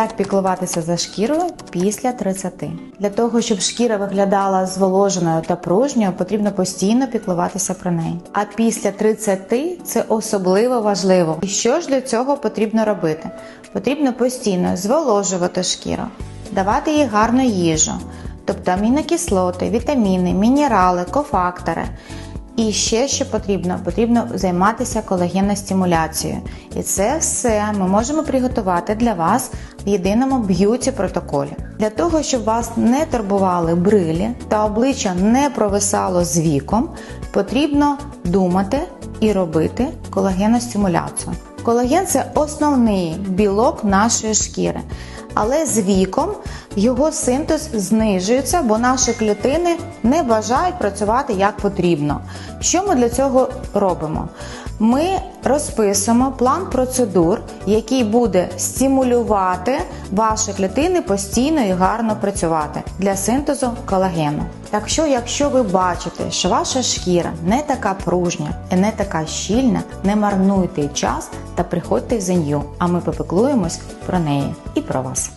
Як піклуватися за шкірою після 30? Для того, щоб шкіра виглядала зволоженою та пружньою, потрібно постійно піклуватися про неї. А після 30 це особливо важливо. І що ж для цього потрібно робити? Потрібно постійно зволожувати шкіру, давати їй гарну їжу, тобто амінокислоти, вітаміни, мінерали, кофактори. І ще що потрібно, потрібно займатися колагеностимуляцією. І це все ми можемо приготувати для вас в єдиному б'юті протоколі. Для того, щоб вас не турбували брилі та обличчя не провисало з віком, потрібно думати і робити колагеностимуляцію. Колаген це основний білок нашої шкіри. Але з віком його синтез знижується, бо наші клітини не бажають працювати як потрібно. Що ми для цього робимо? Ми розписуємо план процедур, який буде стимулювати ваші клітини постійно і гарно працювати для синтезу колагену. Так що, якщо ви бачите, що ваша шкіра не така пружня і не така щільна, не марнуйте час та приходьте в зенью, а ми попеклуємось про неї і про вас.